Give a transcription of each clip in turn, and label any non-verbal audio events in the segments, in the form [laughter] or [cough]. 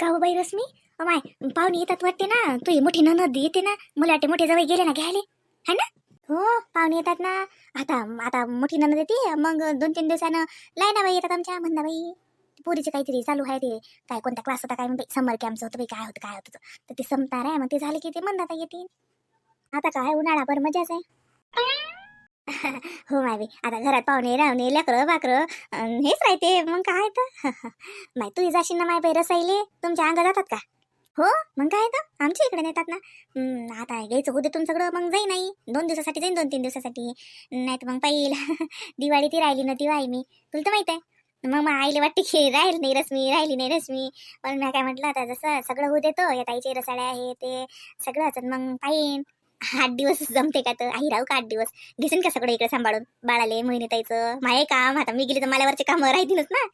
का हो बाई रश्मी? माय पाहुणे येतात वाटते ना. तू ही मोठी ननद येते ना. मला वाटते मोठे जवळ गेले ना घ्यायला. है ना? हो पाहुणे येतात ना. आता आता मोठी ननद येते. मग दोन तीन दिवसानं लायनाबाई येतात आमच्या. मंदाबाई पोरीचे काहीतरी चालू आहे ते. काय कोणता क्लास होता काय म्हणते? समर कॅम्पचं होतं बाई काय होतं काय होतं. तर ते संपणार आहे. मग ते झाले की ते म्हणता येतील. आता काय उन्हाळाभर मजाच आहे. [laughs] हो माय आता घरात पाहुणे रावणे लेकरं बाकरं हेच राहते. मग काय तर? [laughs] माय तू जाशील ना माय बाई रसाईले तुमच्या अंग जातात का? हो मग काय तर? आमच्या इकडे नेतात ना. आता घ्यायचं होते तुमचं सगळं मग जाई नाही दोन दिवसासाठी जाईन दोन तीन दिवसासाठी. नाही तर मग पाहिजे [laughs] दिवाळी ती राहिली ना दिवाळी मी. तुला तर माहीत आहे. मग मग आईला वाटते की राहील नाही रश्मी राहिली नाही रश्मी. पण मी काय म्हटलं आता जसं सगळं होऊ देतो या ताईचे रसाळे आहे ते सगळंच अन मग पाहिन. आठ दिवस जमते का तर? आई राहू का आठ दिवस? घेसन का सगळं इकडे सांभाळून? बाळाले मोहिनी तायचं माय काम आता मी गेली तर माझ्यावरचे काम राहतीलच ना.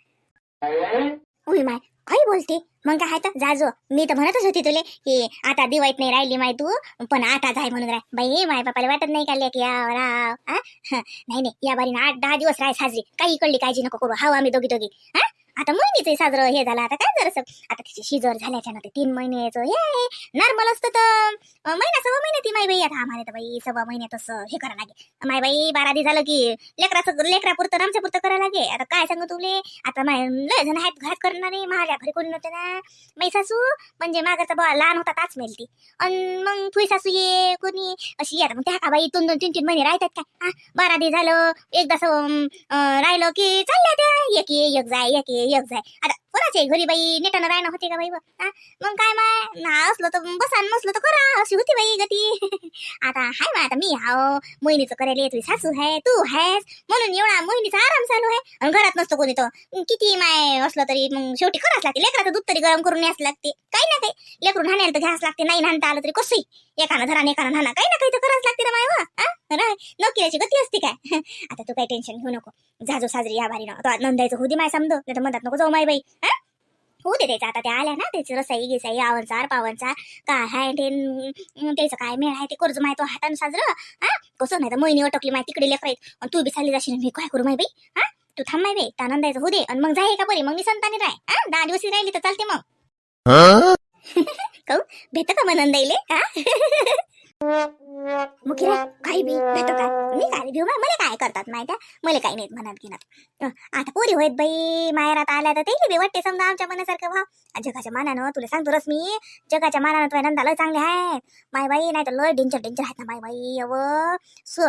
उई माय काही बोलते. मग काय तर जाजो मी तर म्हणतच होती तुले की आता दिवाळीत नाही राहिली माय तू पण आता जाय म्हणून राय बाई माय बापाला वाटत नाही का की या राव? नाही नाही. या बारीनं आठ दहा दिवस राय साजरी. काही इकडली काळजी नको करू. हाव आम्ही दोघी दोघी. हा आता महिनीचं साजरं हे झालं आता काय जरासं? आता तिची शिजर झाल्याच्या ना ते तीन महिन्याचं हे आहे. नॉर्मल असतं तर महिना सव्वा महिना ती माय बाई आता आम्हाला तर बाई सव्वा महिन्यात असं हे करा लागे माय बाई बारा दिवस झालं की लेकराचं लेकरापुरतं आमच्या पुरतं करायला लागे आता काय सांगू तुले? आता माय लय जण आहेत घरात करणारे. माझ्या घरी कोणी नव्हते ना. माई सासू म्हणजे मागाचा बा लहान होता ताच मेलती. अन मग तुझी सासू ये कोणी? अशी आता मग त्या का बाई दोन दोन तीन तीन महिने राहतात काय हा बारा दिवस झालं एकदा असं, राहिलं की चालल्या त्या. एक ये एक जाय एक ये. एक जाय. आता कोणाच्या घरी बाई नेटानं राहणं होते का बाई मग काय माय? ना असलं तर बसा नसलो तर करा. अशी होती बाई गती. [laughs] आता हाय मा आता मी हाव. मोहिनीचं करायला तुझी सासू आहे तू आहेस म्हणून एवढा मोहिनीचा आराम चालू आहे. आणि घरात नसतो कोणी तर किती माय असलं तरी मग शेवटी करावंच लागते. लेकराचं दूध तरी गरम करून न्यास लागते. काही ना काही. लेकरून हाणायला तर घ्यास लागते. नाही नाणता आलं तरी कसंही. एकानं धरा एकानं नाना काही ना काही तर करावंच लागते ना माय वा. राय नोकरीची गती असते काय? [laughs] आता तू काही टेन्शन घेऊ नको. जाजो साजरी या भारी तो नंदायचं होती माय समजो. नाही तर म्हणतात नको जाऊ माय बाई. हा? होऊ दे त्याचं. आता त्या आल्या ना त्याची रसाई गिसाई आवनचार पावनचा काय हाय ते न- त्याचं काय मेळ आहे ते कर्ज माहिती तो हातानं साजरं. हा? कसं? नाही तर मोहिनी अटकली माय तिकडे लेकर आणि तू बी चालली जाशील मी काय करू माय बाई? हा? तू थांब माय बाई. त्या नंदायचं होऊ दे. आणि मग जाय का बरी मग मी संतानी राय. हा? दहा दिवस राहिली तर चालते मग. [laughs] कहू? भेट का मग नंदाईले? हा? [laughs] मुखिरा काही बी भेटतो काय? मी काय घेऊ मला काय करतात माहिती मला काही नाहीत म्हणत घेणार आता पोरी होईत बाई. माहेरात आल्या तर ते बी वाटते समजा आमच्या मनासारखं भाव. जगाच्या मानानं तुला सांगतो रस मी जगाच्या मानानं तुझ्या नंदा लय चांगले आहेत. माय बाई नाही तर लय डेंजर डेंजर आहेत ना माय बाई अव.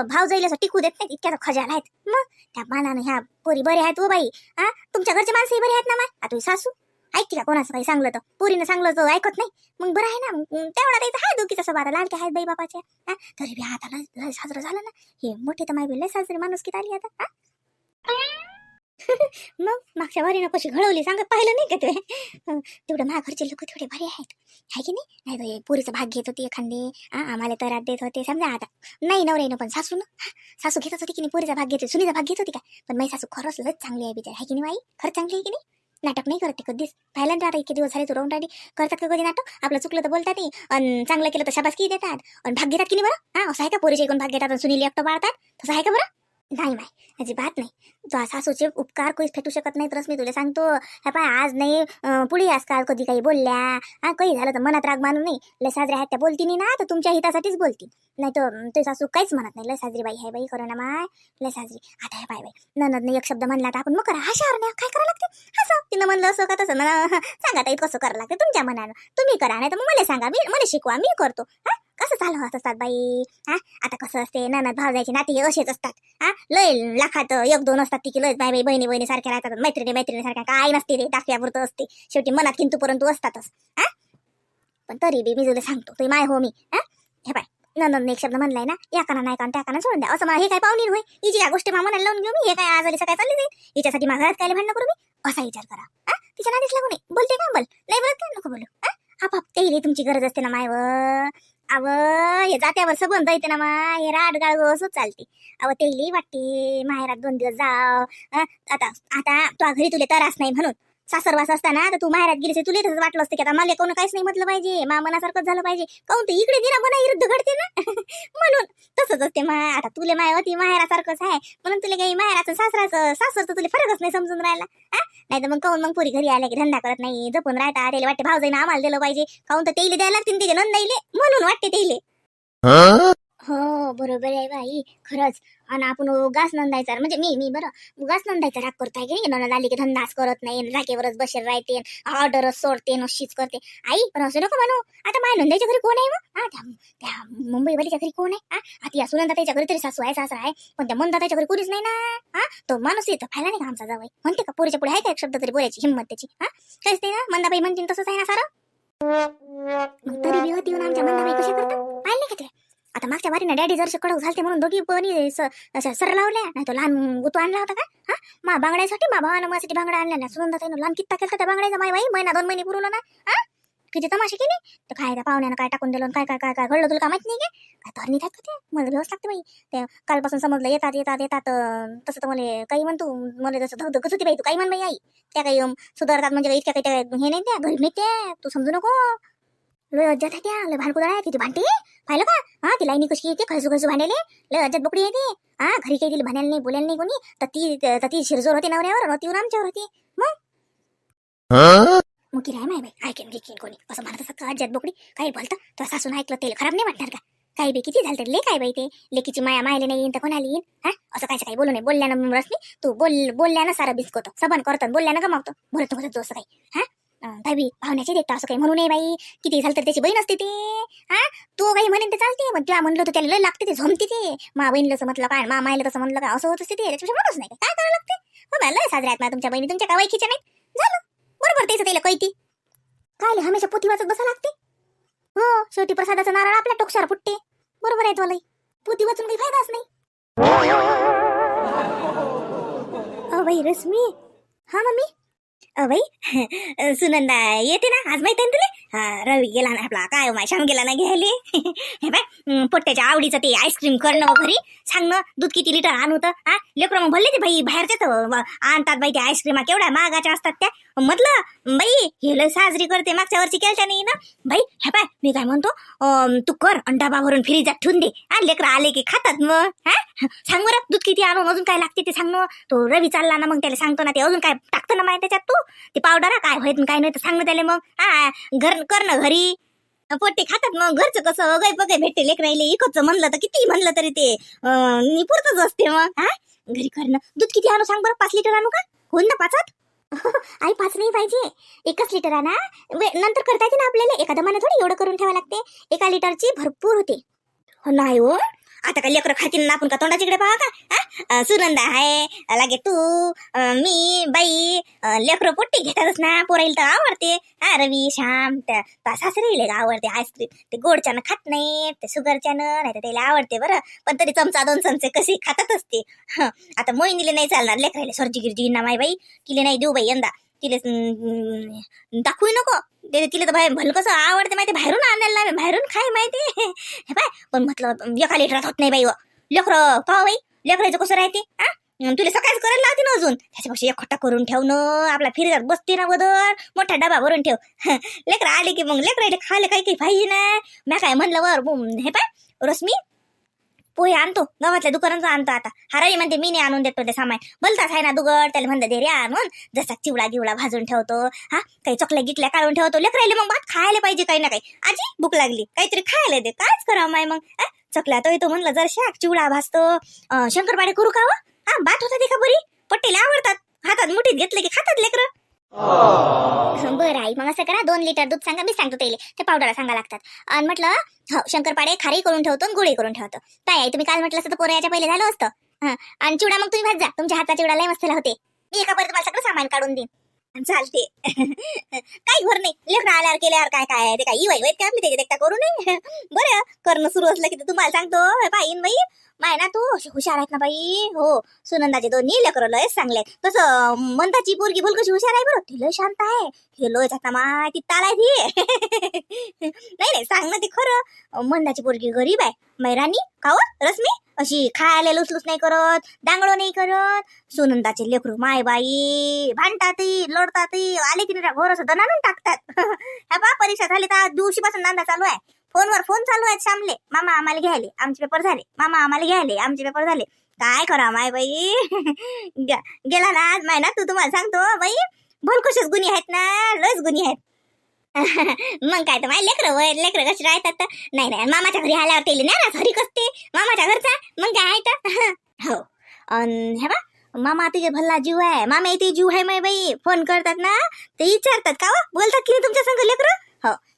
भाव जाईल असं टिकू देत नाही इतक्या खजाल आहेत. मग त्या मानानं ह्या पोरी बरे आहेत व बाई. हा तुमच्या घरचे माणसंही बरे आहेत ना माय? आता सासू? ऐकते का कोणाचं काही सांगलं तर? पुरीनं सांगलं तर ऐकत नाही. मग बरं आहे ना मग तेवढा त्याचा हाय दुखीचा स्वभाव लाडक्या आहेत बाई बापाचे हा? तरी बी आता लय साजरं झालं ना. हे मोठे तर माय बी लय साजरी माणूस किती आली आता. हा? [laughs] मग मागच्या वारीनं कशी घडवली सांगत पाहिलं नाही का ते? [laughs] तेवढं माझ्या घरचे लोक थोडे भारी आहेत. आहे की नाही? नाही बाई पोरीचा भाग घेत होती एखादी. हा, आम्हाला तरात देत होते. समजा आता नाही नवऱ्यानं पण सासू ना? हा, सासू घेतच होती की नाही? पोरीचा भाग घेते सुनीचा भाग घेत होती का? पण माझी सासू खरंच लच चांगली आहे बिचार. आहे की नाही बाई? खरंच चांगली आहे की नाही? नाटक नाही करत ते कधीच. पाहिलं आता इतके दिवस झाले तुरवून राहिली. करतात का कधी नाटक? आपलं चुकलं तर बोलतात नाही आणि चांगलं केलं तर शाबासकी देतात. आणि भाग घेतात की नाही बरं? हा असं आहे का? पोरीचे ऐकून भाग घेतात आणि सुनील एकटं बाळतात तसं आहे का बरं? नाही माय अजिबात नाही. तो सासूचे उपकार कोणीच फेटू शकत नाही तरच मी तुला सांगतो. ह्या पाय आज नाही पुढे पुढे आजकाल कधी काही बोलल्या. हा काही झालं तर मनात राग मानू नाही लय साजरे आहेत त्या बोलतीनी ना तर तुमच्या हितासाठीच बोलती. नाही तर ते सासू काहीच म्हणत नाही. लय साजरी बाई हाय बाई करो ना माय. लय साजरी. आता हे बाय बाई ननदने एक शब्द म्हणला तर आपण मग करा. हा नाही काय करावं लागते? असं. तिनं म्हणलं असं का तसं? म्हणा सांगा ताई कसं करावं लागते तुमच्या मनानं? तुम्ही करा नाही तर मग मला सांगा. मी मला शिकवा मी करतो. हा? कसं झालं होत असतात बाई. हा? आता कसं असते ननद भावजायचे नाते असेच असतात. हा? लय लाखात एक दोन असतात तिकी लय बाई बाई बहिणी बहिणी सारख्या राहतात. मैत्रिणी मैत्रिणी सारख्या. काय नसते रे दाखव्यापुरतं असते. शेवटी मनात किंतु परंतु असतातच. हा? पण तरी बी मी तुला सांगतो तुम्ही माय हो मी हा? हे बाय नंदनने एक शब्द म्हणलाय ना या काना नाही कान त्या काना सोडून द्या. असं मला हे काय पाहुणी होय? हिची या गोष्टी मामाला लावून घेऊ मी? हे काय आजारी सकाळी चालली जाईल हिच्यासाठी माझ्या घरात काय भांडण करू मी? असा विचार करा. हा? तिच्या नादीच लागू नये. बोलते का बोल नाही बोलत काय नको बोलू. हा? आपाप ते तुमची गरज असते ना मायवर अव हे जात्यावर सबंध येते ना मा हे राड गाळ चालते. अव तेली वाटते. माहेरात दोन दिवस जाव. आता आता तुला घरी तुले तरास नाही म्हणून. सासरवास असताना तर तू माहेरात गेलीस तुले तसंच वाटलं असतं की आता मला कोण काहीच नाही म्हटलं पाहिजे. मा मनासारखंच झालं पाहिजे. काऊन तू इकडे दिना मना विरुद्ध घडते ना. [laughs] म्हणून तसंच असते मा आता तुले माय होती माहेरासारखंच आहे. म्हणून तुला काही माहेराचं सासराचं सासरचं तुला फरकच नाही समजून राहिला. हा नाही तर मग काहून मग पुरी घरी आल्या की धंदा करत नाही जपून राहता. त्याला वाटते भाऊ जाईन आम्हाला दिलं पाहिजे. काहून तर तेले द्यायला लागतील तिथे नंदाईले? म्हणून वाटते तेले. हो बरोबर आहे बाई. खरंच. आणि आपण उगाच नंदायचा. म्हणजे मी मी बरं. उगाच नंदायचा राग करताय की नाही? नंद आली की धंदाच करत नाही राखेवरच बसेल राहते ऑर्डरच सोडते नशीच करते. आई पण असं नको म्हणू आता माय नंदाच्या घरी कोण आहे मग? हा त्या त्या मुंबईवालीच्या घरी कोण आहे? हा आता या सुनंदा त्याच्या घरी तरी सासू आहे सासरा आहे. पण त्या मनदा त्याच्या घरी कोणीच नाही ना? हा तो माणूस येतो फायला नाही का आमचा जावई म्हणते का पोरीच्या पुढे आहे का एक शब्द तरी बोलायची हिंमत त्याची? हा काहीच नाही ना? मंदाबाई म्हणतील तसंच आहे ना सारं? तरी बी होती येऊन आमच्या मंदाबाई कशा करतात? पाहिले का ते? आता मागच्या वारीनं डॅडी जर कडक झालते म्हणून दोघी पण सर लावल्या. नाही तो लहान गुतू आणला होता का? हा? मा बांगड्यासाठी मा भावानं माझ्यासाठी बांगडा आणल्या ना सुनंदा ताईनं लहान कित्ता केलं त्या बांगड्याचा माय बाई महिना दोन महिने पुरवलं ना? हा? किती तमाशे केली? तर काय त्या पाहुण्यानं काय टाकून दिलं काय काय काय काय घडलं तुला का माहीत नाही काय काय धरणी का ते मला व्यवस्था लागते बाई. ते कालपासून समजलं येतात येतात येतात तसं तर मला काही म्हणतो. मला जसं धगधगच होती बाई तू काही म्हण बाई आई. त्या काही सुधारतात म्हणजे इतक्या काही त्या हे नाही त्या घरी नाही त्या. तू समजू नको. लय अज्जात आहे त्या लय भांडकुदळ आहे तिची भांडते पाहिलं का हा ती लाईनी कशी येते खळसू खळसू भांडेले लय अज्जात बोकडी येते हा घरी काही तिला भांडायला नाही बोलायला नाही कोणी तर ती तर ती शिरजोर होती नवऱ्यावर होती आमच्यावर होती मग की राय माय बाई ऐकेन घेईन कोणी असं म्हणत असत का अज्जात बोकडी काही बोलतं तर सासून ऐकलं तेल खराब नाही वाटणार का काही बे किती झालं तर ले काय बाई ते लेकीची माया मायले नाही येईन तर कोणाला येईन हा असं काय काही बोलू नये बोलल्यानं रसनी तू बोल बोलल्यानं सारा बिस्कोतो सबन करतो बोलल्यानं गमावतो बोलत बोलत तू असं काही हा भाभी पाहुण्याचे देता असं काही म्हणू नये बाई. किती झालं तर त्याची बहीण असते ते. हा? तू काही म्हणेन ते चालते. मग तुला म्हणलं तर त्याला लय लागते ते झोमते ते. मा बहिणीला असं म्हटलं काय मा मायला तसं म्हणलं का असं होत असते ते. त्याच्यापेक्षा म्हणूच नाही. काय करावं लागते? हो बा, लय साजऱ्या आहेत ना तुमच्या बहिणी. तुमच्या काय नाही नाहीत. झालं. बरोबर त्याचं त्याला कैती काय हमेशा पोथी वाचत बसा लागते? हो शेवटी प्रसादाचा नारळ आपल्या टोकशावर फुटते. बरोबर आहे तुला पोथी वाचून काही फायदाच नाही. अ बाई रश्मी. हा मम्मी? अ सुनंदा येते ना? आज माहिती आहे ना तुला? हा रवी गेला ना आपला. काय हो, माय गेला ना घ्यायले? [laughs] हे बाय पोट्ट्याच्या आवडीचं ते आईस्क्रीम करणं हो घरी. सांग ना दूध किती लिटर आणू तर हा? लेकरं मग भरले ते बाई बाहेरचे तर आणतात बाई ते आईस्क्रीम केवढ्या महागाच्या असतात त्या. म्हटलं बाई हे लय साजरी करते मागच्या वर्षी केलच्या नाही ना? बाई हे पाय मी काय म्हणतो अं, तू कर आणि डबा भरून फ्रीजात ठेवून दे. हा लेकरं आले की खातात मग हा? सांग बरं दूध किती आणून अजून काय लागते ते सांग ना. तो रवी चालला ना मग त्याला सांगतो ना ते अजून काय टाकतं ना माहिती त्याच्यात तू? ते पावडर काय होत काय नाही तर सांग ना त्याला मग. हा घर कर ना घरी. पोट्टे खातात मग घरचं कसं अगय बघाय भेटते लेकरायले इकडचं म्हणलं तर किती म्हणलं तरी ते. निपुरतच असते मग. हा? घरी कर ना. दूध किती आणू सांग बरं? पाच लिटर आणू का? होईल ना पाचात [laughs] आई पाच नाही पाहिजे. एकच लिटर आणा. नंतर करता येते ना आपल्याला? एका मला थोडी एवढं करून ठेवा लागते. एका लिटरची भरपूर होते. हो, नाही हो. आता काय लेकरं खातील ना आपण का तोंडाच्या इकडे पाहा का? हा? अं, सुनंदा आहे लागे तू अं, मी बाई अं, लेकरं पोट्टी घेतातच ना पोराईल तर आवडते. हा रवी श्याम त्या त्या सासरीले आवडते आईस्क्रीम ते गोडच्यानं खात नाही ते शुगरच्यानं नाही तर त्याला आवडते बरं. पण तरी चमचा दोन चमचे कसे खातातच ते. हं, आता मोहिनीले नाही चालणार लेकरायला सरजी गिरजी ना माय बाई. किले नाही देऊ बाई यंदा. तिले दाखवू नको. ते तिला तर बाहेर भल कसं आवडते माहिती बाहेरून आणायला बाहेरून खाय माहिती हे पाय पण म्हटलं एका लिटरात होत नाही बाई व. लेकरं पाव बाई लेकरायचं कसं राहते हा? तुला सकाळच करायला लावते ना अजून? त्याच्यापेक्षा एक खट्टा करून न आपला फिरत बसते ना बदर मोठा डबा भरून ठेव. लेकर आले की मग लेकरायला खायला काही काही पाहिजे ना. मॅ काय म्हणलं वर हे पाय रश्मी पोहे आणतो. गावातल्या दुकानाचं आणतो आता. हराई म्हणते मी नाही आणून देतो ते सामान. बोलताच आहे ना दुगड त्याला म्हणतात दे रे आणून जसा चिवडा गिवडा भाजून ठेवतो. हा काही चकल्या गिटल्या काढून ठेवतो. लेकरायले मग भात खायला पाहिजे काही ना काही. आजी भूक लागली. काहीतरी खायला दे. कायच करावं माय मग. चकल्या तो येतो म्हणलं जर शाक चिवडा भाजतो अं, शंकरपाडे करू का हो? हा भात होता ते का बरी? पट्टेला आवडतात. हातात मुठीत घेतले की खातात लेकरं. Oh. बरं आई मग असं करा दोन लिटर दूध सांगा मी सांगतो त्याला ते पावडरला सांगा लागतात. आणि म्हटलं हो शंकरपाडे खारी करून ठेवतो आणि करून ठेवतो. काय आहे तुम्ही काल म्हटलं असतं तर पोरं याच्या पहिले झालं असतं. आणि चिवडा मग तुम्ही भाजा तुमच्या हाताचा चिवडा लय मस्त होते मी एका परत तुम्हाला सगळं सामान काढून देईन. आणि चालते. [laughs] काही घर नाही. लेखन आल्यावर केल्यावर काय काय ते काय? इवाई ते मी त्याच्या देखता करू नये. [laughs] बरं करणं सुरू असलं की तुम्हाला सांगतो. पाहिन बाई. माय ना तू? हुशार आहेत ना बाई. हो सुनंदाचे दोन्ही लेकरं लयच चांगले आहेत. तसं मंदाची पोरगी बोल कशी हुशार आहे बरं. ती लय शांत आहे. हे लोय जाता माय ती आहे ती. [laughs] नाही नाही सांग ना ते खरं. मंदाची पोरगी गरीब आहे. मैरानी काव रश्मी अशी खायला लुसलुस नाही करत डांगळो नाही करत. सुनंदाचे लेकरू माय बाई. भांडतातही लढतातही आले की नाही घोर असं दणानून टाकतात. [laughs] ह्या बा परीक्षा झाली तर दिवशीपासून नांदा चालू आहे. फोनवर फोन चालू आहेत श्यामले. मामा आम्हाला घ्यायले. आमचे पेपर झाले. मामा आम्हाला घ्यायले. आमचे पेपर झाले. काय करा माय बाई? [laughs] गेला ना आज माय ना तू तुम्हाला सांगतो बाई भल गुन्हे आहेत ना लयच गुन्हे आहेत. [laughs] मग काय तर माय लेकर वय लेकर कशी राहतात तर? नाही नाही मामाच्या घरी आल्यावर ते ना घरी कसते मामाच्या घरचा मग काय आहे तर? [laughs] हो. अन हे बा मामा तुझे भल्ला जीव आहे. मामा इथे जीव आहे माय बाई. फोन करतात ना ते विचारतात. का हो? बोलतात की नाही तुमच्या संग लेकर?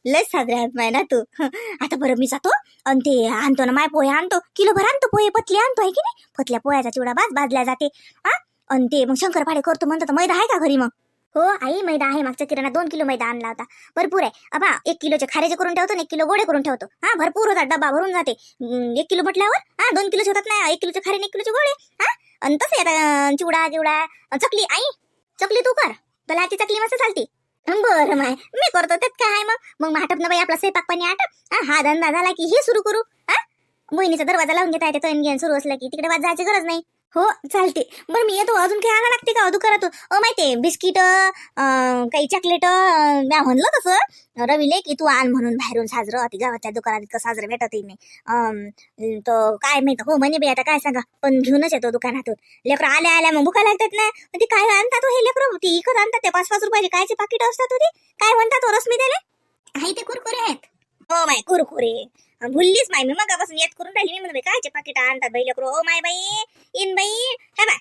लय लयच साजरे आहेत माय ना तू. [laughs] आता बरं मी जातो आणि ते आणतो ना माय पोहे आणतो. किलोभर आणतो पोहे पतले आणतो आहे की नाही? पतल्या पोह्याचा चिवडा बाज भाजल्या जाते. हा? आणि ते मग शंकरपाडे करतो म्हणतात मैदा आहे का घरी मग? हो आई मैदा आहे. मागच्या किराणा दोन किलो मैदा आणला होता. भरपूर आहे. अबा एक किलोचे खारेचे करून ठेवतो आणि एक किलो गोडे करून ठेवतो. हा भरपूर होतात. डबा भरून जाते. एक किलो म्हटल्यावर हा दोन किलोचे होतात ना एक किलोचे खारे एक किलोचे गोडे. हा? आणि तसे आता चिवडा चिवडा चकली. आई चकली तू कर. तुला ती चकली मस्त चालती. बरं माय मी करतो त्यात काय आहे मग? मग आटप ना बाई आपला स्वयंपाक पाणी आटप. हा धंदा झाला की हे सुरू करू. हा? मोहिनीचा दरवाजा लावून घेता येते तो घेऊन सुरू असला की. तिकडे वाज जायची गरज नाही. हो चालते बरं मी येतो. अजून काही आणा लागते का? हो दुकानातून अ माहितीये बिस्किट काही चॉकलेट म्या म्हणलं तसं. रवीले की तू आण म्हणून बाहेरून साजरं. ती गावातल्या दुकानात इतकं साजरं भेटतही नाही. तो काय माहीत? हो म्हणे बाई आता काय सांगा? पण घेऊनच येतो दुकानातून. लेकरं आल्या आल्या मग भुका लागतात ना. मग ती काय आणतात हो हे लेकरं? ती इकत आणतात ते पाच पाच रुपयाचे कायचे पाकिट असतात हो ते. काय म्हणतात हो रस्मी त्याला आहे ते कुरकुरे आहेत. हो माय कुरकुरे. अं, भुललीच माय मी मगापासून येत करून राहिली मी म्हणते कायचे पाकिट आणतात बाई लेकरं? ओ माय बाई इन बाई. हे बाय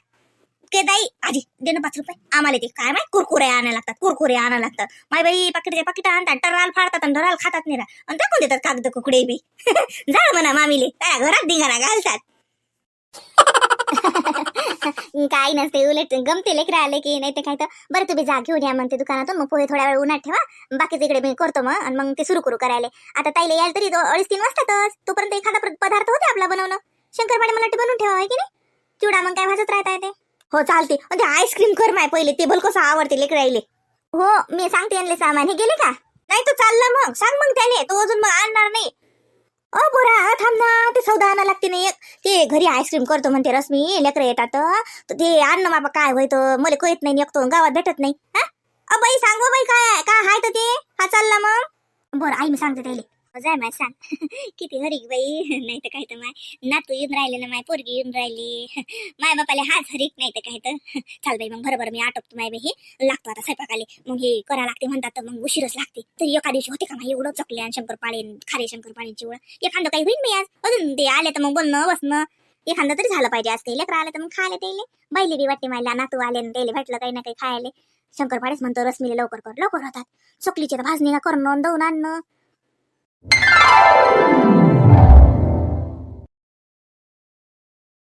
के दाई आजी दे ना पाच रुपये. आम्हाला ते काय माय कुरकुरे आणायला लागतात कुरकुरे आणायला लागतात. माय बाई पाकिटचे पाकिट आणतात. टराल फाडतात आणि ढराल खातात नाही आणि टाकून देतात कागद कुकडे बी. [laughs] जा म्हणा मामीले. काय घरात धिंगाणा घालतात. [laughs] [laughs] काही नसते उलट गमते लेकरं आले की नाही ते काय तर. बरं तुम्ही जा घेऊन या म्हणते दुकानातून मग पोहे थोड्या वेळ उन्हात ठेवा. बाकी इकडे मी करतो मग आणि मग ते सुरू करू करायला. आता ताईला यायला तरी अडीच तीन वाजतातच. तोपर्यंत एखादा पदार्थ होते आपला बनवणं. शंकरपाडे मला ते बनवून ठेवा आहे की नाही? चिवडा मग काय भाजत राहता येते. हो चालते ते आईस्क्रीम कर माय पहिले ते भल कसं आवडते लेकर राहिले हो मी सांगते आणले सामान. हे गेले का? नाही तो चालला मग. सांग मग त्याने तो अजून मग आणणार नाही. अ बोरा सौदा आणा लागते ना एक. ते घरी आईस्क्रीम करतो म्हणते रश्मी लेकर येतात. तर ते आण बाबा काय होय तर मला कळत नाही एकतो गावात भेटत नाही. हा? अ बाई सांग बाई काय काय हाय तर ते? हा चालला मग. बरं आई मी सांगते त्याला. जाय माय सांग. [laughs] किती हरी बाई. [laughs] नाही तर काय तर माय. नातू येऊन राहिले ना माय पोरगी येऊन राहिली. [laughs] माय बापाले हाच हरीक नाही तर काय तर. चाल बाई मग बरोबर मी आटोपतो माय बाई. हे लागतो आता स्वयंपाकाले. मग हे करा लागते म्हणतात तर मग उशीरच लागते. तर एका दिवशी होते का माय एवढं चकले आणि शंकर पाळे खारे शंकरपाळे ओळ एखादं काही होईन मी आज. अजून ते आले तर मग बोलणं बसणं. एखादं तरी झालं पाहिजे आज. ते लेकरं आले तर मग खायला त्याले बाईले बी वाटते मायला नातू आले ना त्याला भेटलं काही ना काही खायला. शंकरपाळेच म्हणतो रश्मीले लवकर कर. लवकर होतात. चकलीचे तर भाजणी का करणं दवून आणणं. Thank you.